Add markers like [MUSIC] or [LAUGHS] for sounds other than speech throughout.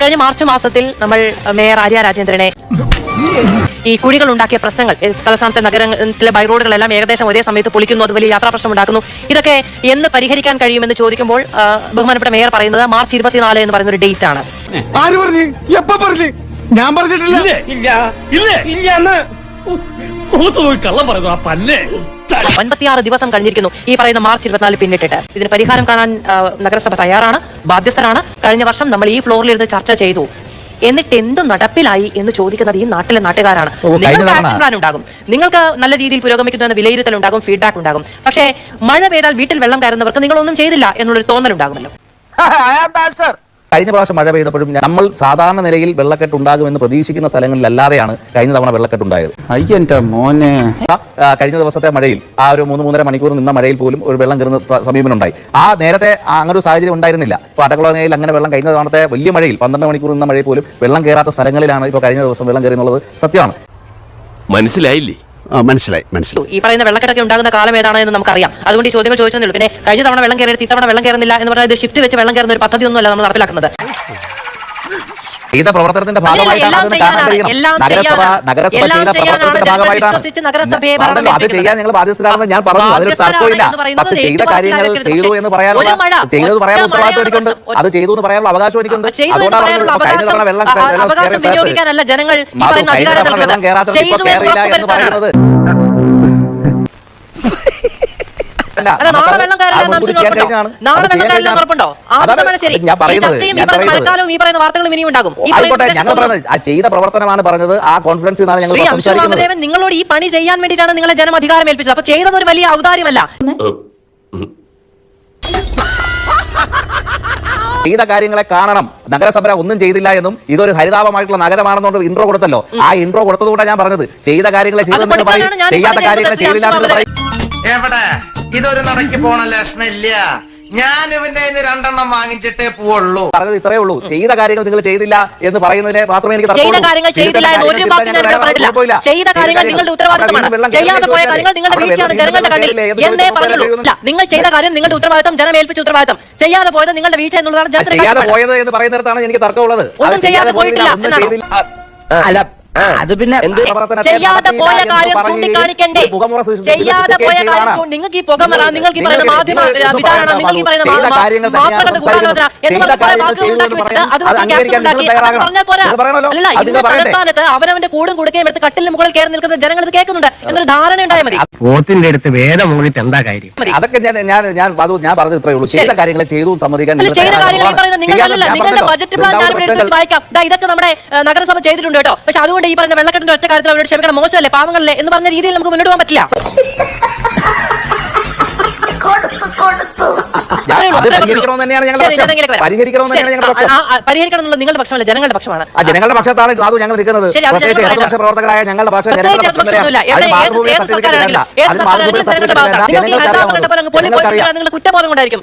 കഴിഞ്ഞ മാർച്ച് മാസത്തിൽ നമ്മൾ മേയർ ആര്യ രാജേന്ദ്രനെ ഈ കുഴികൾ ഉണ്ടാക്കിയ പ്രശ്നങ്ങൾ തലസ്ഥാനത്തെ നഗരത്തിലെ ബൈറോഡുകളെല്ലാം ഏകദേശം ഒരേ സമയത്ത് പൊളിക്കുന്നു അത് വലിയ യാത്രാ പ്രശ്നം ഉണ്ടാക്കുന്നു. ഇതൊക്കെ എന്ന് പരിഹരിക്കാൻ കഴിയുമെന്ന് ചോദിക്കുമ്പോൾ ബഹുമാനപ്പെട്ട മേയർ പറയുന്നത് മാർച്ച് ഇരുപത്തിനാല് എന്ന് പറയുന്ന ഒരു ഡേറ്റ് ആണ് ആര് പറഞ്ഞു? എപ്പ പറഞ്ഞു? ഞാൻ പറഞ്ഞിട്ടില്ല. ഇല്ല ഇല്ല ഇല്ല കള്ളം പറയുന്നു ആ പന്നെ. ഒൻപത്തിയാറ് ദിവസം കഴിഞ്ഞിരിക്കുന്നു. ഈ പറയുന്ന മാർച്ച് ഇരുപത്തിനാല് പിന്നിട്ടിട്ട്. ഇതിന് പരിഹാരം കാണാൻ നഗരസഭ തയ്യാറാണ് ബാധ്യസ്ഥരാണ്. കഴിഞ്ഞ വർഷം നമ്മൾ ഈ ഫ്ലോറിൽ ഇരുന്ന് ചർച്ച ചെയ്തു. എന്നിട്ട് എന്ത് നടപ്പിലായി എന്ന് ചോദിക്കുന്നത് ഈ നാട്ടിലെ നാട്ടുകാരാണ്. നിങ്ങൾക്ക് ആക്ഷൻ പ്ലാൻ ഉണ്ടാകും. നിങ്ങൾക്ക് നല്ല രീതിയിൽ പുരോഗമിക്കുന്നു എന്ന വിലയിരുത്തൽ ഉണ്ടാകും ഫീഡ്ബാക്ക് ഉണ്ടാകും. പക്ഷേ മഴ പെയ്താൽ വീട്ടിൽ വെള്ളം കയറുന്നവർക്ക് നിങ്ങളൊന്നും ചെയ്തില്ല എന്നുള്ളൊരു തോന്നൽ ഉണ്ടാകുമല്ലോ [LAUGHS] കഴിഞ്ഞ പ്രാവശ്യം മഴ പെയ്തപ്പോഴും നമ്മൾ സാധാരണ നിലയിൽ വെള്ളക്കെട്ട് ഉണ്ടാകുമെന്ന് പ്രതീക്ഷിക്കുന്ന സ്ഥലങ്ങളിലല്ലാതെയാണ് കഴിഞ്ഞ തവണ വെള്ളക്കെട്ട് ഉണ്ടായത്. അയ്യന്റെ മോനെ. കഴിഞ്ഞ ദിവസത്തെ മഴയിൽ ആ ഒരു മൂന്ന് മൂന്നര മണിക്കൂർ നിന്ന മഴയിൽ പോലും ഒരു വെള്ളം കയറുന്ന സമീപനം ഉണ്ടായി ആ നേരത്തെ അങ്ങനെ ഒരു സാഹചര്യം ഉണ്ടായിരുന്നില്ല. ഇപ്പോൾ അട്ടക്കുളങ്ങയിൽ അങ്ങനെ വെള്ളം കഴിഞ്ഞ തവണത്തെ വലിയ മഴയിൽ പന്ത്രണ്ട് മണിക്കൂർ നിന്ന മഴയിൽ പോലും വെള്ളം കയറാത്ത സ്ഥലങ്ങളിലാണ് ഇപ്പോൾ കഴിഞ്ഞ ദിവസം വെള്ളം കയറി എന്നുള്ളത് സത്യമാണ്. മനസ്സിലായില്ലേ? മനസ്സിലായി മനസ്സിലായി. ഈ പറയുന്ന വെള്ളക്കെട്ടൊക്കെ ഉണ്ടാകുന്ന കാലം ഏതാണ് എന്ന് നമുക്കറിയാം. അതുകൊണ്ട് ഈ ചോദ്യങ്ങൾ ചോദിച്ചതേ ഉള്ളൂ. പിന്നെ കഴിഞ്ഞ തവണ വെള്ളം കയറിയിട്ട് ഇത്തവണ വെള്ളം കയറുന്നില്ല എന്ന് പറഞ്ഞാൽ ഇത് ഷിഫ്റ്റ് വെച്ച് വെള്ളം കയറുന്ന ഒരു പദ്ധതി ഒന്നുമല്ല നമ്മൾ നടപ്പിലാക്കുന്നത്. ചെയ്ത പ്രവർത്തനത്തിന്റെ ഭാഗമായിട്ടാണ് അത് ചെയ്യാൻ ഞങ്ങൾ ബാധ്യസ്ഥരാണെന്ന് ഞാൻ പറഞ്ഞു. അതിന് തർക്കമില്ല പക്ഷെ ചെയ്ത കാര്യങ്ങൾ ചെയ്തു എന്ന് പറയാനുള്ള ചെയ്തത് പറയാനുള്ള ഉത്തരവാദിത്വം എനിക്കുണ്ട്. അത് ചെയ്തു എന്ന് പറയാനുള്ള അവകാശം എനിക്കുണ്ട്. അതുകൊണ്ടാണ് കഴിഞ്ഞ തവണ വെള്ളം കഴിഞ്ഞ തവണ വെള്ളം. കയറാത്തത് ഇപ്പൊ എന്ന്. പറയുന്നത് നാളെ വെള്ളം കയറില്ല. നാളെ വെള്ളം കയറില്ല ഉറപ്പുണ്ടോ? അതാണ് ശരി. ഞാൻ പറയുന്നത് ചർച്ചയും ഈ പറയുന്ന മഴക്കാലവും ഈ പറയുന്ന വാർത്തകളും ഇനിയും ഉണ്ടാകും. ചെയ്ത പ്രവർത്തനമാണ് പറഞ്ഞത്. ആ കോൺഫിഡൻസ് ശ്രീ അംശു സംസാരിക്കുന്നത് നിങ്ങളോട് ഈ പണി ചെയ്യാൻ വേണ്ടിയിട്ടാണ് നിങ്ങളെ ജനം അധികാരം ഏൽപ്പിച്ചത്. അപ്പൊ ചെയ്തത് ഒരു വലിയ ഔദാര്യമല്ല. ചെയ്ത കാര്യങ്ങളെ കാണണം. നഗരസഭ ഒന്നും ചെയ്തില്ല എന്നും ഇതൊരു ഹരിതാപമായിട്ടുള്ള നഗരമാണെന്നുകൊണ്ട് ഇൻട്രോ കൊടുത്തല്ലോ. ആ ഇൻട്രോ കൊടുത്തതുകൊണ്ടാണ് ഞാൻ പറഞ്ഞത്. ചെയ്ത കാര്യങ്ങളെ ചെയ്തെന്ന് പറയും. ചെയ്യാത്ത കാര്യങ്ങളെ ചെയ്തില്ല എന്ന് പറയും. എവിടെ? ഇതൊരു നടക്ക് പോണ ലക്ഷണില്ല. ഞാൻ ഇവന്റെ കയ്യിന്ന് രണ്ടെണ്ണം വാങ്ങിച്ചിട്ടേ പോവുള്ളൂ. പറഞ്ഞത് ഇത്രേ ഉള്ളൂ. ചെയ്ത കാര്യങ്ങൾ നിങ്ങൾ ചെയ്തില്ല എന്ന് പറയുന്നതിനെ മാത്രമേ എനിക്ക് ചെയ്ത കാര്യങ്ങൾ ചെയ്തില്ല എന്ന് ഒരു ചെയ്ത വാക്ക് ഞാൻ കാര്യങ്ങൾ പറഞ്ഞിട്ടില്ല. ചെയ്ത കാര്യങ്ങൾ നിങ്ങളുടെ ഉത്തരവാദിത്തമാണ്. ചെയ്യാതെ പോയ കാര്യങ്ങൾ നിങ്ങളുടെ വീഴ്ചയാണ്. ജനങ്ങളുടെ കണ്ണിൽ എന്നേ പറഞ്ഞുള്ളൂ നിങ്ങൾ ചെയ്ത കാര്യം നിങ്ങളുടെ ഉത്തരവാദിത്തം ജനം ഏൽപ്പിച്ച ഉത്തരവാദിത്തം. ചെയ്യാതെ പോയത് നിങ്ങളുടെ വീഴ്ച എന്നുള്ളതാണ് ചെയ്യാതെ. പോയത് എന്ന് പറയുന്നിടത്താണ് എനിക്ക് തർക്കമുള്ളത്. ഒന്നും ചെയ്യാതെ പോയിട്ടില്ല. അല്ല അത് പിന്നെ ചെയ്യാതെ പോയ കാര്യം ചൂണ്ടിക്കാണിക്കണ്ടേ. ചെയ്യാതെ പോയ കാര്യം നിങ്ങൾക്ക് ഈ പുകമറ നിങ്ങൾക്ക് ഈ പറയുന്ന നിങ്ങൾക്ക് മാധ്യമ നിങ്ങൾ ഇത് വിചാരണ പറയാൻ നിങ്ങൾക്ക് ഈ പറയുന്ന. ഗൂഢാലോചന എന്ന് പറഞ്ഞ വാക്കുകൾ ഉണ്ടാക്കി വെച്ചിട്ട് അത് പറഞ്ഞാൽ പോരാ. അല്ല ഇന്ന് തലസ്ഥാനത്ത് അവനവന്റെ കൂടും കുടുക്കയും എടുത്ത് കട്ടിലിന് മുകളിൽ കയറി നിൽക്കുന്ന ജനങ്ങൾ ഇത് കേൾക്കുന്നുണ്ട് എന്നൊരു ധാരണ ഉണ്ടായാൽ മതി. പോത്തിന്റെ അടുത്ത് വേദം മുകളിട്ട് എന്താ കാര്യം? അതൊക്കെ ഞാൻ ഞാൻ ഞാൻ അത് ഞാൻ പറഞ്ഞത് ഇത്രയേ ഉള്ളൂ. ചെയ്ത കാര്യങ്ങൾ ചെയ്തു സമ്മതിക്കാൻ നിങ്ങളുടെ ബജറ്റ് പ്ലാൻ ഞാൻ വായിക്കാം. ദാ ഇതൊക്കെ നമ്മുടെ നഗരസഭ ചെയ്തിട്ടുണ്ട് കേട്ടോ. പക്ഷെ അതുകൊണ്ട് ഈ പറഞ്ഞ വെള്ളക്കെട്ടിന്റെ ഒറ്റ കാര്യത്തിൽ അവരോട് ക്ഷമിക്കണം. മോശമല്ലേ? പാവങ്ങളല്ലേ? എന്ന് പറഞ്ഞ രീതിയിൽ നമുക്ക് മുന്നോട്ട് പോകാൻ പറ്റില്ല. ഞാൻ- അത്രേ ഉള്ളൂ, അത് അത്രേ പരിഹരിക്കണമെന്ന് തന്നെയാണ് ഞങ്ങളുടെ ശരി, പക്ഷം. ഞാനെങ്കിലേക്ക് വരാം. പരിഹരിക്കണമെന്ന് തന്നെയാണ് ശരി, ഞങ്ങളുടെ പക്ഷം. ആ, ആ, പരിഹരിക്കണം നിങ്ങളുടെ പക്ഷമല്ല ജനങ്ങളുടെ പക്ഷമാണ്. ആ ജനങ്ങളുടെ പക്ഷത്താണ് സാധു ഞങ്ങൾ നിൽക്കുന്നത്. പ്രവർത്തകരായ ഞങ്ങളുടെ പക്ഷം ജനങ്ങളുടെ കുറ്റബോധം കൊണ്ടായിരിക്കും.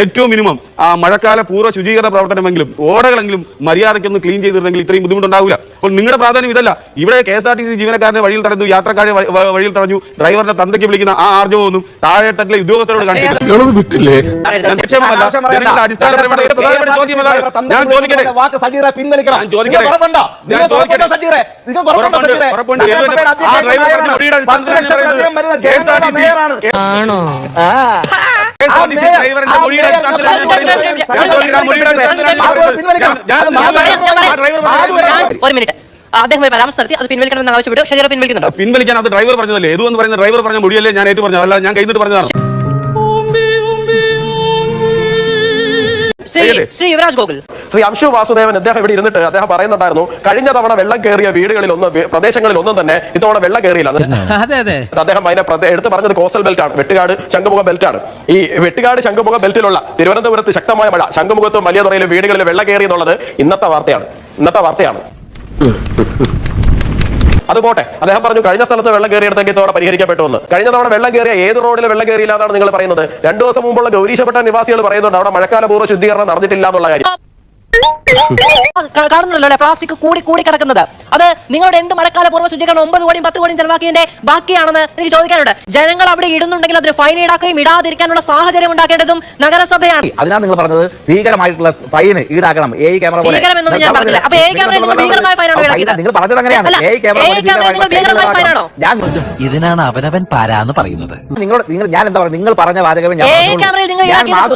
ഏറ്റവും മിനിമം ആ മഴക്കാല പൂർവ ശുചീകരണ പ്രവർത്തനമെങ്കിലും ഓടകളെങ്കിലും മര്യാദയ്ക്കൊന്ന് ക്ലീൻ ചെയ്തിരുന്നെങ്കിൽ ഇത്രയും ബുദ്ധിമുട്ടുണ്ടാവില്ല അപ്പോൾ നിങ്ങളുടെ പ്രാധാന്യം ഇതല്ല ഇവിടെ K S R T C ജീവനക്കാരനെ വഴിയിൽ തടഞ്ഞു യാത്രക്കാരെ വഴിയിൽ തടഞ്ഞു ഡ്രൈവറിന്റെ തന്തയ്ക്ക് വിളിക്കുന്ന ആ ആർജവമൊന്നും താഴെത്തട്ടിലെ ഉദ്യോഗസ്ഥരോട് കാണിച്ചിട്ടില്ല വിട്ടില്ലേ ഞാൻ നിക്ഷേപമല്ല. അനാവശ്യം പറയണ്ട. ജനങ്ങളുടെ അടിസ്ഥാനപരമായ K S R T C പ്രധാനപ്പെട്ട ചോദ്യം അതാണ്. തന്തയ്ക്ക് ഞാൻ ചോദിക്കട്ടെ വാക്ക് സജീറെ പിൻവലിക്കണം. ഞാൻ ചോദിക്കട്ടെ. നിങ്ങൾക്ക് ഉറപ്പുണ്ടോ? ഞാൻ നിങ്ങൾക്ക് ഉറപ്പുണ്ടോ ചോദിക്കട്ടെ. സജീറെ? നിങ്ങൾക്ക് ഉറപ്പുണ്ടോ ഉറപ്പുണ്ട്, സജീറെ? ഉറപ്പുണ്ട്. നഗരസഭയുടെ ആ അധ്യക്ഷൻ ഡ്രൈവർ മേയറാണ്. പറഞ്ഞ മുടിയുടെ പത്ത് വരുന്ന കെ എസ് ആർ ടി ജനങ്ങളുടെ സി മേയറാണ്. ആണോ ഡ്രൈവറിന്റെ മൊഴിയുടെ ഒരു മിനിറ്റ് അദ്ദേഹം ഒരു പരാമർശം നടത്തി അത് പിൻവലിക്കണമെന്ന് ആവശ്യപ്പെട്ടു ശരീരം പിൻവലിക്കുന്നുണ്ടോ പിൻവലിക്കാൻ അത് ഡ്രൈവർ പറഞ്ഞതല്ലേ ഏതു എന്ന് പറയുന്ന ഡ്രൈവർ പറഞ്ഞ മൊഴിയല്ലേ ഞാൻ ഏറ്റു പറഞ്ഞത് അല്ല ഞാൻ കൈന്നിട്ട് പറഞ്ഞതാണ് ശ്രീ ശ്രീ യുവരാജ് ഗോകുൽ ശ്രീ അംശു വാസുദേവൻ അദ്ദേഹം ഇവിടെ ഇരുന്നിട്ട് അദ്ദേഹം പറയുന്നുണ്ടായിരുന്നു കഴിഞ്ഞ തവണ വെള്ളം കയറിയ വീടുകളിൽ ഒന്ന് പ്രദേശങ്ങളിൽ ഒന്നും തന്നെ ഇത്തവണ വെള്ളം കയറിയില്ല. അതെ അതെ. അദ്ദേഹം അതിനെ എടുത്തു എടുത്ത് പറഞ്ഞത് കോസ്റ്റൽ ബെൽറ്റ് ആണ് വെട്ടുകാട് ശംഖുമുഖ ബെൽറ്റ് ആണ്. ഈ വെട്ടുകാട് ശംഖുമുഖ ബെൽറ്റിലുള്ള തിരുവനന്തപുരത്ത് ശക്തമായ മഴ ശംഖുമുഖത്തും വലിയ തുറയിലും വീടുകളിൽ വെള്ളം കയറി എന്നുള്ളത് ഇന്നത്തെ വാർത്തയാണ് ഇന്നത്തെ വാർത്തയാണ്. അത് പോട്ടെ അദ്ദേഹം പറഞ്ഞു കഴിഞ്ഞ സ്ഥലത്ത് വെള്ളം കയറിയെടുത്തെങ്കിൽ ഇതോടെ പരിഹരിക്കപ്പെട്ടു എന്ന്. കഴിഞ്ഞ തവണ വെള്ളം കയറിയ ഏത് റോഡിൽ വെള്ളം കയറിയില്ല എന്നാണ് നിങ്ങൾ പറയുന്നത്? രണ്ടു ദിവസം മുമ്പുള്ള ഗൗരീശപ്പെട്ട നിവാസികൾ പറയുന്നുണ്ട് അവിടെ മഴക്കാല പൂർവ ശുദ്ധീകരണം നടന്നിട്ടില്ല എന്നുള്ള കാര്യം. you കാണുന്നുണ്ടല്ലോ അല്ലെ? പ്ലാസ്റ്റിക് കൂടി കൂടി കിടക്കുന്നത്. അത് നിങ്ങളുടെ എന്ത് മഴക്കാല പൂർവ ശുചീകരണം ഒമ്പത് കോടിയും പത്ത് കോടിയും ചെലവാക്കിയതിന്റെ ബാക്കിയാണെന്ന് എനിക്ക് ചോദിക്കാനുണ്ട്. ജനങ്ങൾ അവിടെ ഇടുന്നുണ്ടെങ്കിൽ അതിന് ഫൈൻ ഈടാക്കുകയും ഇടാതിരിക്കാനുള്ള സാഹചര്യം ഉണ്ടാക്കേണ്ടതും നഗരസഭയാണ്. അതിനാണ് നിങ്ങൾ പറഞ്ഞത് ഭീകരമായിട്ടുള്ള ഫൈൻ ഈടാക്കണം. എ ക്യാമറ പോലെ. ഞാൻ പറഞ്ഞില്ല. അപ്പൊ എ ക്യാമറയിൽ നിങ്ങൾ ഭീകരമായ ഫൈനാണ്? നിങ്ങൾ പറഞ്ഞത് അങ്ങനെയാണ്. ക്യാമറ ഇതിനാണ് അവനവൻ പാരാന്ന് പറയുന്നത്. നിങ്ങൾ നിങ്ങൾ ഞാൻ എന്താ പറയുക? നിങ്ങൾ പറഞ്ഞ വാചകമേ ഞാൻ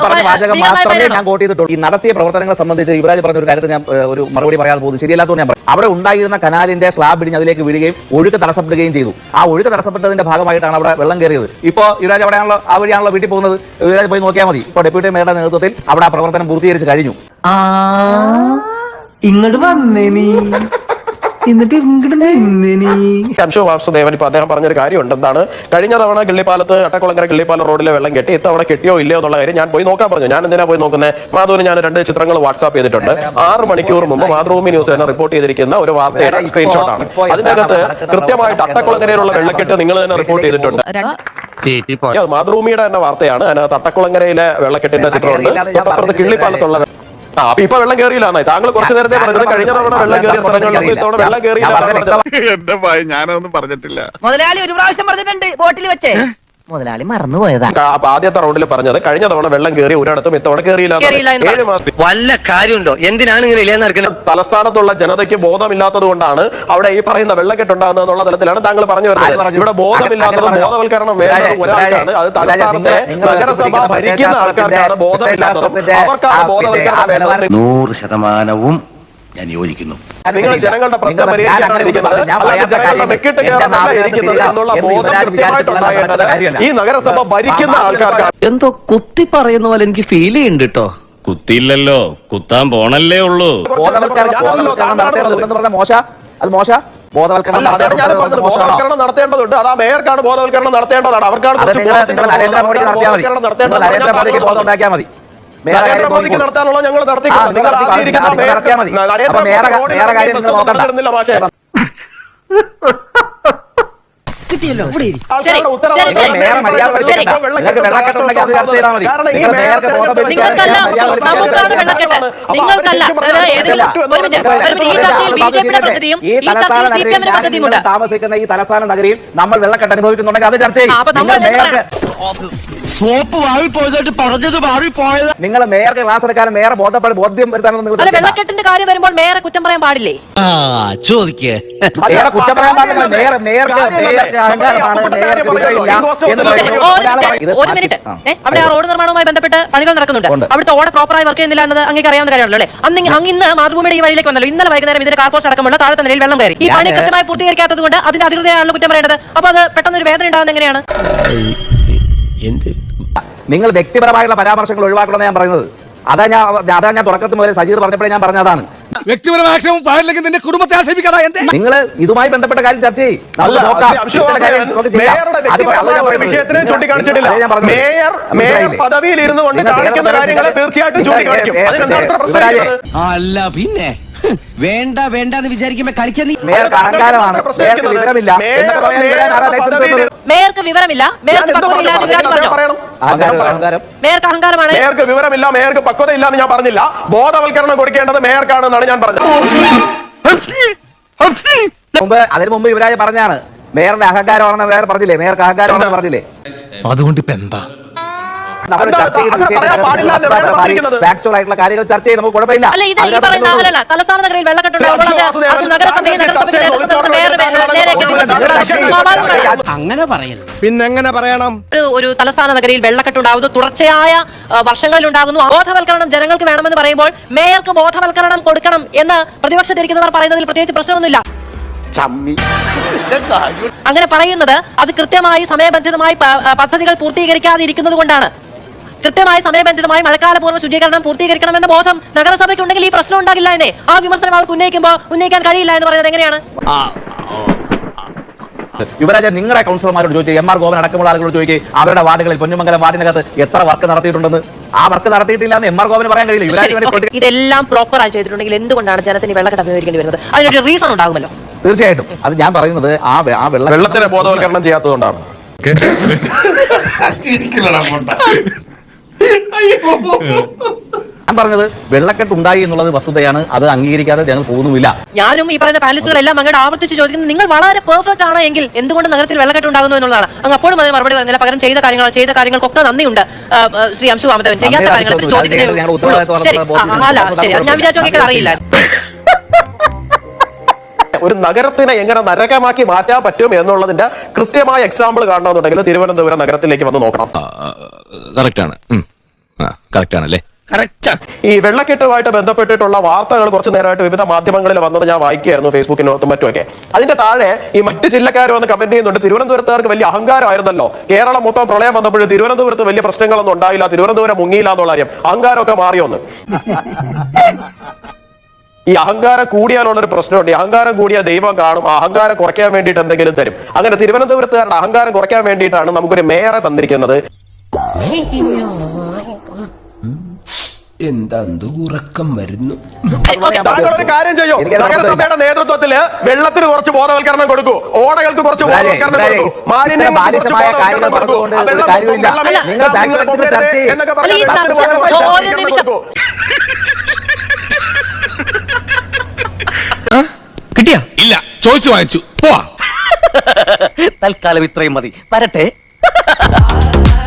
പറഞ്ഞ വാചകം മാത്രമേ ഞാൻ കോട്ട് ചെയ്തിട്ടുള്ളൂ. ഈ നടത്തിയ പ്രവർത്തനങ്ങളെ സംബന്ധിച്ച് യുവരാജ് പറഞ്ഞ ഒരു കാര്യത്തിൽ ഞാൻ ഒരു മറുപടി പറയാതെ പോകുന്നു. ശരിയല്ലാത്തതുകൊണ്ട് ഞാൻ പറയും. അവിടെ ഉണ്ടായിരുന്ന കനാലിന്റെ സ്ലാബ് ഇടിഞ്ഞ് അതിലേക്ക് വീഴുകയും ഒഴുക്ക് തടസ്സപ്പെടുകയും ചെയ്തു. ആ ഒഴുക്ക് തടസ്സപ്പെട്ടതിന്റെ ഭാഗമായിട്ടാണ് അവിടെ വെള്ളം കയറിയത്. ഇപ്പോൾ യുവരാജ് അവിടെയാണല്ലോ ആ വഴിയാണല്ലോ വീട്ടിൽ പോകുന്നത്. യുവരാജ് പോയി നോക്കിയാൽ മതി. ഇപ്പോൾ ഡെപ്യൂട്ടി മേയറുടെ നേതൃത്വത്തിൽ അവിടെ ആ പ്രവർത്തനം പൂർത്തീകരിച്ച് കഴിഞ്ഞു. ഇങ്ങോട്ട് വന്നേ നീ. എന്നിട്ട് ഇങ്ങോട്ട് വാസുദേവൻ ഇപ്പൊ അദ്ദേഹം പറഞ്ഞൊരു കാര്യമുണ്ട് എന്താണ് കഴിഞ്ഞ തവണ കിള്ളിപ്പാലത്ത് അട്ടക്കുളങ്ങര കിള്ളിപ്പാലം റോഡിലെ വെള്ളം കെട്ടി ഇത്തവണ കെട്ടിയോ ഇല്ലയോ എന്നുള്ള കാര്യം ഞാൻ പോയി നോക്കാൻ പറഞ്ഞു. ഞാൻ എന്തിനാ പോയി നോക്കുന്നത് മാധുവിന് ഞാൻ രണ്ട് ചിത്രങ്ങൾ വാട്സാപ്പ് ചെയ്തിട്ടുണ്ട്. ആറ് മണിക്കൂർ മുമ്പ് മാതൃഭൂമി ന്യൂസ് തന്നെ റിപ്പോർട്ട് ചെയ്തിരിക്കുന്ന ഒരു വാർത്തയുടെ സ്ക്രീൻഷോട്ടാണ് നടക്കുന്ന കൃത്യമായിട്ട് അട്ടക്കുളങ്ങരയിലുള്ള വെള്ളക്കെട്ട് നിങ്ങൾ തന്നെ റിപ്പോർട്ട് ചെയ്തിട്ടുണ്ട്. മാതൃഭൂമിയുടെ തന്നെ വാർത്തയാണ്. അതിനകത്ത് അട്ടക്കുളങ്ങരയിലെ വെള്ളക്കെട്ടിന്റെ ചിത്രമുണ്ട്. തൊട്ടപ്പുറത്ത് കിള്ളിപ്പാലത്തുള്ള ആ അപ്പൊ ഇപ്പൊ വെള്ളം കയറിയില്ല താങ്കൾ കുറച്ച് നേരത്തെ പറഞ്ഞത് കഴിഞ്ഞ തവണ വെള്ളം കയറിയ സ്ഥലങ്ങളിൽ ഇത്തവണ വെള്ളം കയറിയില്ല. എന്റെ ഭയ ഞാനൊന്നും പറഞ്ഞിട്ടില്ല. മുതലാളി ഒരു പ്രാവശ്യം പറഞ്ഞിട്ടുണ്ട് ബോട്ടിൽ വെച്ചേ. മുതലാളി മറന്നുപോയതാ. ആ, ആദ്യത്തെ റൗണ്ടിൽ പറഞ്ഞത് കഴിഞ്ഞ തവണ വെള്ളം കയറി ഒരിടത്തും ഇത്തവണ കയറിയില്ല വല്ല കാര്യമുണ്ടോ? എന്തിനാണ് ഇങ്ങനെ തലസ്ഥാനത്തുള്ള ജനതയ്ക്ക് ബോധമില്ലാത്തത് കൊണ്ടാണ് അവിടെ ഈ പറയുന്ന വെള്ളക്കെട്ടുണ്ടാകുന്നത് എന്നുള്ള തലത്തിലാണ് താങ്കൾ പറഞ്ഞു വരുന്നത്. ഇവിടെ ബോധമില്ലാത്തത് ബോധവൽക്കരണം വേണ്ടത് ഇബ്രാഹിം, ഒരാൾക്കാണ്. അത് തലസ്ഥാനത്തെ നഗരസഭ ഭരിക്കുന്ന ആൾക്കാർക്കാണ് ബോധമില്ലാത്തത് അവർക്കാണ് ബോധവൽക്കരണം വേണ്ടത്. നൂറ് ശതമാനവും ഞാൻ യോജിക്കുന്നു നിങ്ങൾ ജനങ്ങളുടെ പ്രശ്നം. ഈ നഗരസഭ ഭരിക്കുന്ന എന്തോ കുത്തി പറയുന്ന പോലെ എനിക്ക് ഫീൽ ചെയ്യുന്നുണ്ട് കേട്ടോ കുത്തിയില്ലല്ലോ കുത്താൻ പോണല്ലേ ഉള്ളൂ മോശ അത് മോശ ബോധവൽക്കരണം നടത്തേണ്ടതുണ്ട് അത് ആ മേയർക്കാണ് ബോധവൽക്കരണം നടത്തേണ്ടതാണ് അവർക്കാണ് നരേന്ദ്രമോദി നടത്തിയാൽ മതി നരേന്ദ്രമോദിക്ക്. നടത്താനുള്ള ഞങ്ങൾ പദ്ധതിയുമുണ്ട് നിങ്ങൾ താമസിക്കുന്ന ഈ തലസ്ഥാന നഗരിയിൽ നമ്മൾ വെള്ളക്കെട്ട് അനുഭവിക്കുന്നുണ്ടെങ്കിൽ അത് ചർച്ച ചെയ്യും. ആ, എന്ത് സോപ്പ് വാഴി പോയതായിട്ട് പറഞ്ഞത് മാറി പോയത് നിങ്ങൾ മേയർക്ക് ക്ലാസ് എടുക്കാനും മേയറെ ബോധപ്പെട് ബോധ്യം വരുത്താനൊന്നും നിങ്ങൾ അല്ല ശ്രമിക്കണ്ട. വെള്ളക്കെട്ടിന്റെ കാര്യം വരുമ്പോൾ മേയറെ കുറ്റം പറയാൻ പാടില്ലേ? ചോദിക്കേ. മേയറെ കുറ്റം പറയാൻ പാടില്ല മേയർ മേയർക്ക് മേയർക്ക് അഹങ്കാരമാണ് അപ്പോൾ മേയർക്ക് വിവരമില്ല എന്ന് പറയുന്നു. ഒരു മിനിറ്റ്, പറയും, ഇത് ഒരു മിനിറ്റ്. ആ, ഏ, അവിടെ ആ റോഡ് നിർമ്മാണവുമായി ബന്ധപ്പെട്ട് പണികൾ നടക്കുന്നുണ്ട്. ഉണ്ട്. അവിടുത്തെ ഓടെ പ്രോപ്പറായി വർക്ക് ചെയ്യുന്നില്ല എന്നത് അങ്ങേക്ക് അറിയാവുന്ന കാര്യമല്ലോ അല്ലേ? അന്ന് ഇങ്ങ് അങ്ങ് ഇന്ന് മാതൃഭൂമിയുടെ ഈ വഴിയിലേക്ക് വന്നല്ലോ. ഇന്നലെ വൈകുന്നേരം ഇതിന്റെ കാർപോസ്റ്റ് അടക്കമുള്ള താഴത്തെ നിലയിൽ വെള്ളം കയറി. ഈ പണി കൃത്യമായി പൂർത്തീകരിക്കാത്തത് കൊണ്ട് അതിന്റെ അധികൃതരാണല്ലോ കുറ്റം പറയേണ്ടത്. അപ്പൊ അത് പെട്ടെന്ന് ഒരു വേദന ഉണ്ടാകുന്ന എങ്ങനെയാണ് നിങ്ങൾ വ്യക്തിപരമായുള്ള പരാമർശങ്ങൾ ഒഴിവാക്കണമെന്ന് ഞാൻ പറയുന്നത്. അതാ ഞാൻ അതാ ഞാൻ തുടക്കത്തിൽ മുതൽ സജീർ പറഞ്ഞപ്പോഴേ ഞാൻ പറഞ്ഞതാണ് പാടില്ലെങ്കിൽ നിന്റെ കുടുംബത്തെ നിങ്ങൾ ഇതുമായി ബന്ധപ്പെട്ട കാര്യം ചർച്ച ചെയ്യും. വ്യക്തിപരമായ പിന്നെ വേണ്ട വേണ്ട എന്ന് വിചാരിക്കുമ്പോ കളിക്കാൻ മേയർക്ക് അഹങ്കാരമാണ്. മേയർക്ക് വിവരമില്ല. പറയാൻ ആരാ ലൈസൻസ് തന്നത്? മേയർക്ക് വിവരമില്ല. ഞാൻ മേയർക്ക് എന്താ പക്വതയില്ല എന്ന് പറഞ്ഞത്? വിരാട് അദ്ദേഹം പറഞ്ഞോ പറയണം അഹങ്കാരം അഹങ്കാരം. മേയർക്ക് അഹങ്കാരമാണ്. മേയർക്ക് വിവരമില്ല മേയർക്ക് പക്വതയില്ല എന്ന് ഞാൻ പറഞ്ഞില്ല. ബോധവൽക്കരണം കൊടുക്കേണ്ടത് മേയർക്കാണെന്നാണ് ഞാൻ പറഞ്ഞത്. മുമ്പ് അതിന് മുമ്പ് യുവരാജ് പറഞ്ഞാണ് മേയറിന്റെ അഹങ്കാരമാണെന്ന് മേയർ പറഞ്ഞില്ലേ? മേയർക്ക് അഹങ്കാരമാണെന്ന് പറഞ്ഞില്ലേ? അതുകൊണ്ട് ഇപ്പൊ എന്താ? നമ്മൾ ചർച്ച ചെയ്യുന്ന ഫാക്ച്വൽ ആയിട്ടുള്ള കാര്യങ്ങൾ ചർച്ച ചെയ്ത് നമുക്ക് കുഴപ്പമില്ല തലസ്ഥാന നഗരയിൽ അങ്ങനെ പറയരുത്. പിന്നെങ്ങനെ പറയണം? ഒരു ഒരു തലസ്ഥാന നഗരിയിൽ വെള്ളക്കെട്ടുണ്ടാകുന്നു തുടർച്ചയായ വർഷങ്ങളിൽ ഉണ്ടാകുന്നു. ബോധവൽക്കരണം ജനങ്ങൾക്ക് വേണമെന്ന് പറയുമ്പോൾ മേയർക്ക് ബോധവൽക്കരണം കൊടുക്കണം എന്ന് പ്രതിപക്ഷത്തിരിക്കുന്നവർ പറയുന്നതിൽ പ്രത്യേകിച്ച് പ്രശ്നമൊന്നുമില്ല. അങ്ങനെ പറയുന്നത് അത് കൃത്യമായി സമയബന്ധിതമായി പദ്ധതികൾ പൂർത്തീകരിക്കാതിരിക്കുന്നത് കൊണ്ടാണ് കൃത്യമായി സമയബന്ധിതമായി മഴക്കാലപൂർവ ശുചീകരണം പൂർത്തീകരിക്കണമെന്ന ബോധം നഗരസഭയ്ക്ക് ഉണ്ടെങ്കിൽ ഈ പ്രശ്നം ഉണ്ടാകില്ല എന്നേ ആ വിമർശനം അവർക്ക് ഉന്നയിക്കുമ്പോൾ ഉന്നയിക്കാൻ കഴിയില്ല എന്ന് പറയുന്നത് എങ്ങനെയാണ്? യുവരാജ നിങ്ങളുടെ കൗൺസിലർമാരോട് ചോദിച്ചു എം ആർ ഗോവൻ അടക്കമുള്ള ആളുകളോട് ചോദിക്കുക അവരുടെ വാർഡുകളിൽ പൊന്നുമംഗലം വാർഡിനകത്ത് എത്ര വർക്ക് നടത്തിയിട്ടുണ്ടെന്ന് ആ വർക്ക് നടത്തിയിട്ടില്ല എന്ന് എം ആർ ഗോവന് പറയാൻ കഴിയില്ല. യുവരാജ് ഇതെല്ലാം പ്രോപ്പർ ആയി ചെയ്തിട്ടുണ്ടെങ്കിൽ എന്തുകൊണ്ടാണ് ജനത്തിന് വെള്ളക്കെട്ട് അഭിമുഖീകരിക്കേണ്ടി വരുന്നത്? അതിനൊരു റീസൺ ഉണ്ടാകുമല്ലോ. തീർച്ചയായിട്ടും. അത് ഞാൻ പറയുന്നത് ആ ആ വെള്ളം വെള്ളത്തിന് ബോധവൽക്കരണം ചെയ്യാത്തതുകൊണ്ടാണ്. [LAUGHS] ഞാൻ പറഞ്ഞത് വെള്ളക്കെട്ട് ഉണ്ടായി എന്നുള്ളത് വസ്തുതയാണ്. അത് അംഗീകരിക്കാതെ ഞങ്ങൾ പോകുന്നുമില്ല. ഞാനും ഈ പറയുന്ന പാലസുകളെല്ലാം അങ്ങോട്ട് ആവർത്തിച്ച് ചോദിക്കുന്നത് നിങ്ങൾ വളരെ പെർഫെക്റ്റ് ആണ് എങ്കിൽ എന്തുകൊണ്ട് നഗരത്തിൽ വെള്ളക്കെട്ട് ഉണ്ടാകുന്നു എന്നുള്ളതാണ്. അങ്ങ് അപ്പോഴും അതിന് മറുപടി പറഞ്ഞില്ല. പകരം ചെയ്ത കാര്യങ്ങൾ ചെയ്ത കാര്യങ്ങൾക്കൊക്കെ നന്ദിയുണ്ട്. ശ്രീ അംശു വാമദേവൻ. ചെയ്യാത്ത കാര്യങ്ങളെ കാര്യങ്ങൾ ആവശ്യമൊന്നുമില്ല. ചോദിക്കുന്നേ ഞങ്ങൾ ഉള്ളൂ. ഉത്തരവാദിത്വം ശരി. ഉള്ള ആ, അല്ല ഞാൻ വിചാരിച്ചോ അറിയില്ല. ഒരു നഗരത്തിനെ എങ്ങനെ നരകമാക്കി മാറ്റാൻ പറ്റും എന്നുള്ളതിന്റെ കൃത്യമായ എക്സാമ്പിൾ കാണണമെന്നുണ്ടെങ്കിൽ തിരുവനന്തപുരം നഗരത്തിലേക്ക് വന്ന് നോക്കണം. കറക്റ്റാണ്. കറക്റ്റാണല്ലേ? ഈ വെള്ളക്കെട്ടുമായിട്ട് ബന്ധപ്പെട്ടിട്ടുള്ള വാർത്തകൾ കുറച്ച് നേരമായിട്ട് വിവിധ മാധ്യമങ്ങളിൽ വന്നത് ഞാൻ വായിക്കുകയായിരുന്നു ഫേസ്ബുക്കിനകത്തും മറ്റുമൊക്കെ. അതിന്റെ താഴെ ഈ മറ്റ് ജില്ലക്കാർ വന്ന് കമന്റ് ചെയ്യുന്നുണ്ട്. തിരുവനന്തപുരത്തുകാർക്ക് വലിയ അഹങ്കാരമായിരുന്നല്ലോ. കേരളം മൊത്തം പ്രളയം വന്നപ്പോൾ തിരുവനന്തപുരത്ത് വലിയ പ്രശ്നങ്ങളൊന്നും ഉണ്ടായില്ല. തിരുവനന്തപുരം മുങ്ങിയില്ല എന്നുള്ള കാര്യം അഹങ്കാരമൊക്കെ മാറിയോന്ന്. ഈ അഹങ്കാരം കൂടിയാലുള്ള ഒരു പ്രശ്നമുണ്ട്. ഈ അഹങ്കാരം കൂടിയാൽ ദൈവം കാണും. അഹങ്കാരം കുറയ്ക്കാൻ വേണ്ടിയിട്ട് എന്തെങ്കിലും തരും. അങ്ങനെ തിരുവനന്തപുരത്തുകാരുടെ അഹങ്കാരം കുറയ്ക്കാൻ വേണ്ടിയിട്ടാണ് നമുക്കൊരു മേയറെ തന്നിരിക്കുന്നത്. എന്താ ഉറക്കം വരുന്നു? കാര്യം ചെയ്യോ? നഗരസഭയുടെ നേതൃത്വത്തിൽ വെള്ളത്തിന് കുറച്ച് ബോധവൽക്കരണം കൊടുക്കൂ. ഓടകൾക്ക് കുറച്ച് ബോധവൽക്കരണം കൊടുക്കൂ. മാലിന്യം ബാലിശമായ കാര്യങ്ങൾ പറഞ്ഞുകൊണ്ട് കാര്യമില്ല. നിങ്ങൾ കിട്ടിയാ? ഇല്ല. ചോദിച്ചു വാങ്ങിച്ചു. പോവാ. [LAUGHS] തൽക്കാലം ഇത്രയും മതി. വരട്ടെ. [LAUGHS]